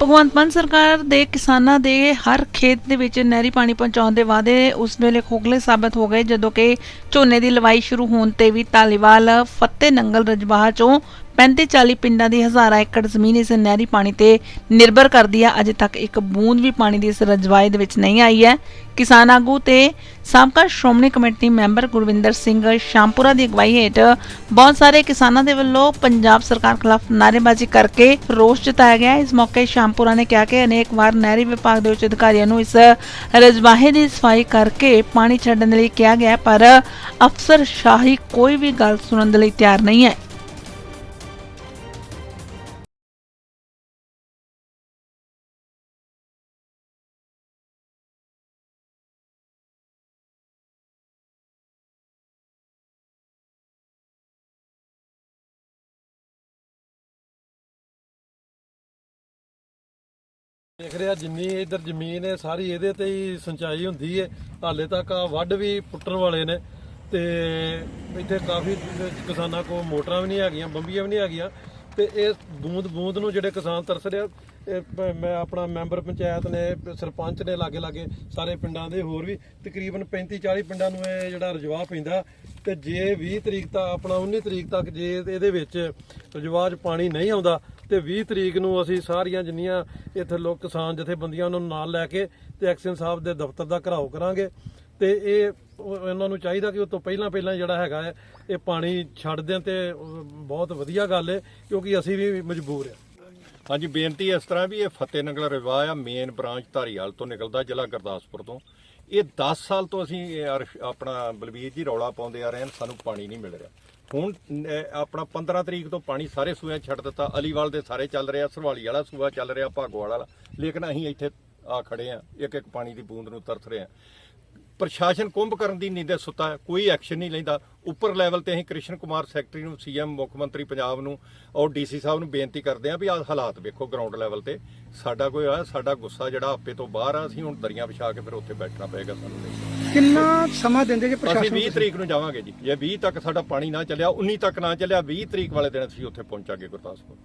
ਭਗਵੰਤ ਮਾਨ ਸਰਕਾਰ ਦੇ ਕਿਸਾਨਾਂ ਦੇ ਹਰ ਖੇਤ ਦੇ ਵਿੱਚ ਨਹਿਰੀ ਪਾਣੀ ਪਹੁੰਚਾਉਣ ਦੇ ਵਾਅਦੇ ਉਸ ਵੇਲੇ ਖੋਖਲੇ ਸਾਬਤ ਹੋ ਗਏ, ਜਦੋਂ ਕਿ ਝੋਨੇ ਦੀ ਲਵਾਈ ਸ਼ੁਰੂ ਹੋਣ ਤੇ ਵੀ ਧਾਲੀਵਾਲ ਫੱਤੇ ਨੰਗਲ ਰਜਬਾਹ ਚੋਂ 35-40 ਪਿੰਡਾਂ ਦੀ ਹਜ਼ਾਰਾਂ ਏਕੜ ਜ਼ਮੀਨ ਇਸ ਨਹਿਰੀ ਪਾਣੀ ਤੇ ਨਿਰਭਰ ਕਰਦੀ ਹੈ। ਅਜੇ ਤੱਕ ਇੱਕ ਬੂੰਦ ਵੀ ਪਾਣੀ ਦੀ ਇਸ ਰਜਵਾਏ ਦੇ ਵਿੱਚ ਨਹੀਂ ਆਈ ਹੈ। ਕਿਸਾਨ ਆਗੂ ਤੇ ਸਾਬਕਾ ਸ਼੍ਰੋਮਣੀ ਕਮੇਟੀ ਮੈਂਬਰ ਗੁਰਵਿੰਦਰ ਸਿੰਘ ਸ਼ਾਮਪੁਰਾ ਦੀ ਅਗਵਾਈ ਹੇਠ ਬਹੁਤ ਸਾਰੇ ਕਿਸਾਨਾਂ ਦੇ ਵੱਲੋਂ ਪੰਜਾਬ ਸਰਕਾਰ ਖਿਲਾਫ ਨਾਅਰੇਬਾਜ਼ੀ ਕਰਕੇ ਰੋਸ ਜਤਾਇਆ ਗਿਆ। ਇਸ ਮੌਕੇ ਸ਼ਾਮਪੁਰਾ ਨੇ ਕਿਹਾ ਕਿ ਅਨੇਕ ਵਾਰ ਨਹਿਰੀ ਵਿਭਾਗ ਦੇ ਉੱਚ ਅਧਿਕਾਰੀਆਂ ਨੂੰ ਇਸ ਰਜਵਾਹੇ ਦੀ ਸਫ਼ਾਈ ਕਰਕੇ ਪਾਣੀ ਛੱਡਣ ਦੇ ਲਈ ਕਿਹਾ ਗਿਆ ਪਰ ਅਫਸਰ ਸ਼ਾਹੀ ਕੋਈ ਵੀ ਗੱਲ ਸੁਣਨ ਦੇ ਲਈ ਤਿਆਰ ਨਹੀਂ ਹੈ। ਦੇਖ ਰਿਹਾ ਜਿੰਨੀ ਇਧਰ ਜ਼ਮੀਨ ਹੈ, ਸਾਰੀ ਇਹਦੇ ਤੇ ਹੀ ਸਿੰਚਾਈ ਹੁੰਦੀ ਹੈ। ਹਾਲੇ ਤੱਕ ਆ ਵੱਢ ਵੀ ਪੁੱਟਣ ਵਾਲੇ ਨੇ ਤੇ ਇੱਥੇ ਕਾਫੀ ਕਿਸਾਨਾਂ ਕੋਲ ਮੋਟਰਾਂ ਵੀ ਨਹੀਂ ਹੈਗੀਆਂ, ਬੰਬੀਆਂ ਵੀ ਨਹੀਂ ਹੈਗੀਆਂ ਤੇ ਇਹ ਬੂੰਦ ਬੂੰਦ ਨੂੰ ਜਿਹੜੇ ਕਿਸਾਨ ਤਰਸ ਰਿਹਾ ਇਹ ਪ- ਮੈਂ ਆਪਣਾ ਮੈਂਬਰ ਪੰਚਾਇਤ ਨੇ, ਸਰਪੰਚ ਨੇ ਲਾਗੇ ਲਾਗੇ ਸਾਰੇ ਪਿੰਡਾਂ ਦੇ ਹੋਰ ਵੀ ਤਕਰੀਬਨ 35 40 ਪਿੰਡਾਂ ਨੂੰ ਇਹ ਜਿਹੜਾ ਰਜਵਾ ਪੈਂਦਾ ਤੇ ਜੇ 20 ਤਰੀਕ ਤੱਕ ਆਪਣਾ 19 ਤਰੀਕ ਤੱਕ ਜੇ ਇਹਦੇ ਵਿੱਚ ਰਜਵਾ 'ਚ ਪਾਣੀ ਨਹੀਂ ਆਉਂਦਾ ਤੇ 20 ਤਰੀਕ ਨੂੰ ਅਸੀਂ ਸਾਰੀਆਂ ਜਿੰਨੀਆਂ ਇੱਥੇ ਲੋਕ ਕਿਸਾਨ ਜਥੇਬੰਦੀਆਂ ਉਹਨਾਂ ਨੂੰ ਨਾਲ ਲੈ ਕੇ ਤੇ ਐਕਸ਼ਨ ਸਾਹਿਬ ਦੇ ਦਫ਼ਤਰ ਦਾ ਘਰਾਓ ਕਰਾਂਗੇ। ਤੇ ਇਹ ਇਹਨਾਂ ਨੂੰ ਚਾਹੀਦਾ ਕਿ ਉਹ ਤੋਂ ਪਹਿਲਾਂ ਪਹਿਲਾਂ ਜਿਹੜਾ ਹੈਗਾ ਹੈ, ਇਹ ਪਾਣੀ ਛੱਡ ਦੇਣ ਤੇ ਬਹੁਤ ਵਧੀਆ ਗੱਲ ਹੈ, ਕਿਉਂਕਿ ਅਸੀਂ ਵੀ ਮਜਬੂਰ ਹਾਂ। ਹਾਂਜੀ, ਬੇਨਤੀ ਇਸ ਤਰ੍ਹਾਂ ਵੀ ਇਹ ਫਤਿਹ ਨਗਰ ਰਿਵਾਹ ਆ ਮੇਨ ਬ੍ਰਾਂਚ ਧਾਰੀਵਾਲ ਤੋਂ ਨਿਕਲਦਾ ਜ਼ਿਲ੍ਹਾ ਗੁਰਦਾਸਪੁਰ ਤੋਂ। ਇਹ 10 ਸਾਲ ਤੋਂ ਅਸੀਂ ਇਹ ਅਰਸ਼- ਆਪਣਾ ਬਲਬੀਰ ਜੀ ਰੌਲਾ ਪਾਉਂਦੇ ਆ ਰਹੇ ਹਾਂ ਸਾਨੂੰ ਪਾਣੀ ਨਹੀਂ ਮਿਲ ਰਿਹਾ। ਹੁਣ ਆਪਣਾ 15 ਤਰੀਕ ਤੋਂ ਪਾਣੀ ਸਾਰੇ ਸੂਏ ਛੱਡ ਦਿੱਤਾ, ਅਲੀਵਾਲ ਦੇ ਸਾਰੇ ਚੱਲ ਰਿਹਾ, ਸਰਵਾਲੀ ਵਾਲਾ ਸੂਆ ਚੱਲ ਰਿਹਾ, ਭਾਗੋਵਾਲ ਵਾਲਾ। ਲੇਕਿਨ ਅਸੀਂ ਇੱਥੇ ਆ ਖੜੇ ਆ ਇੱਕ ਇੱਕ ਪਾਣੀ ਦੀ ਬੂੰਦ ਨੂੰ ਤਰਸ ਰਹੇ ਆ ਪ੍ਰਸ਼ਾਸਨ ਕੁੰਭ ਕਰਨ ਦੀ ਨੀਂਦੇ ਸੁੱਤਾ ਹੈ ਕੋਈ ਐਕਸ਼ਨ ਨਹੀਂ ਲੈਂਦਾ। ਉੱਪਰ ਲੈਵਲ ਤੇ ਅਸੀਂ ਕ੍ਰਿਸ਼ਨ ਕੁਮਾਰ ਸੈਕਟਰੀ ਨੂੰ ਸੀਐਮ ਮੁੱਖ ਮੰਤਰੀ ਪੰਜਾਬ ਨੂੰ ਔਰ ਡੀਸੀ ਸਾਹਿਬ ਨੂੰ ਬੇਨਤੀ ਕਰਦੇ ਹਾਂ ਵੀ ਆਹ ਹਾਲਾਤ ਵੇਖੋ ਗਰਾਊਂਡ ਲੈਵਲ ਤੇ। ਸਾਡਾ ਕੋਈ ਆ ਸਾਡਾ ਗੁੱਸਾ ਜਿਹੜਾ ਆਪੇ ਤੋਂ ਬਾਹਰ ਆ ਅਸੀਂ ਹੁਣ ਦਰੀਆਂ ਵਿਛਾ ਕੇ ਫਿਰ ਉੱਥੇ ਬੈਠਣਾ ਪਏਗਾ ਸਾਨੂੰ ਕਿੰਨਾ ਸਮਾਂ ਦਿੰਦੇ ਜੇ ਅਸੀਂ ਪ੍ਰਸ਼ਾਸਨ 20 ਤਰੀਕ ਨੂੰ ਜਾਵਾਂਗੇ ਜੀ। ਜੇ 20 ਤੱਕ ਸਾਡਾ ਪਾਣੀ ਨਾ ਚੱਲਿਆ 19 ਤੱਕ ਨਾ ਚੱਲਿਆ 20 ਤਰੀਕ ਵਾਲੇ ਦਿਨ ਅਸੀਂ ਉੱਥੇ ਪਹੁੰਚਾਂਗੇ ਗੁਰਦਾਸਪੁਰ।